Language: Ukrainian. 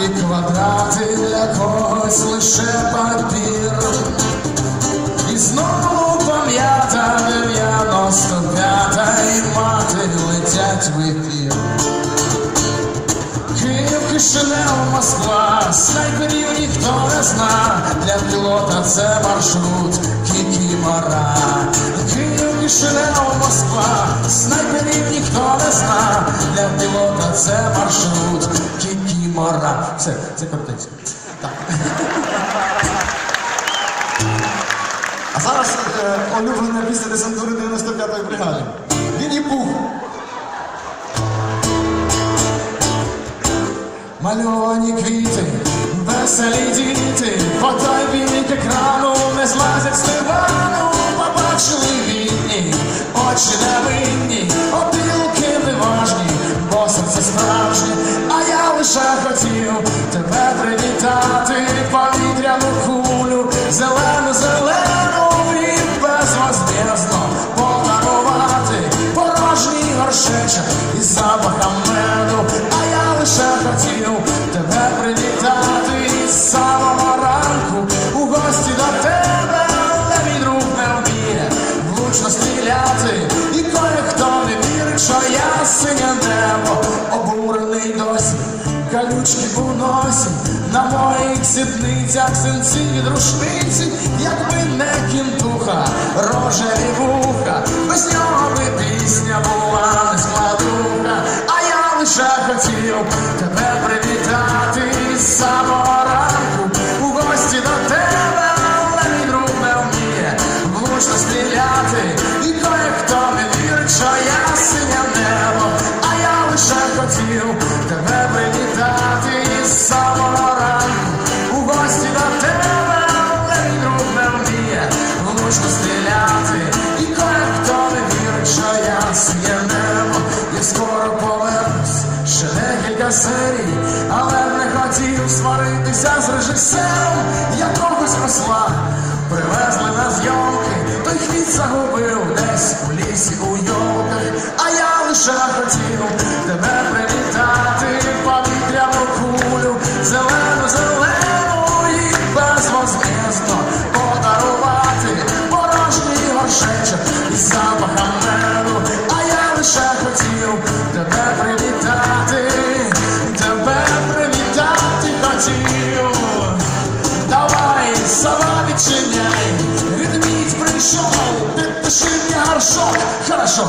ті квадрати для когось лише папір. І знову пам'ята 95-та і мати летять в ефір. Київ, Кишинев, Москва, снайперів ніхто не зна, для пілота це маршрут Кікімора. Київ, Кишинев, Москва, снайперів ніхто не зна, для пілота це маршрут Кікімора. Все, це кортець. Так. А зараз е, улюблена пісня десантури 95-ї бригади. Вінні Пух. Мальовані квіти, веселі діти, по той бік екрану не злазять з дивану, повітряну кулю, зелену, зелену і подарувати порожній горшечок із запахом меду, а я лише хотів тебе привітати із самого ранку. У гості до тебе, мій друг не вміє влучно стріляти, і кое-хто не вірить, що я синє небо, обурений досі. Колючки у носі, на моїх сідницях синці від рушниці, якби не кінтуха, рожеві вуха, без нього би пісня була не складуха, а я лише хотів тебе привітати з декілька але не хотів сваритися з режисером. Я якогось посла. Привезли на зйомки, той хвіст загубив десь у лісі у йолках, а я лише хотів тебе привітати, повітряну кулю, зелену, зелену Сова відчиняй, відміть прийшов, підпиши мені горшок, хорошо.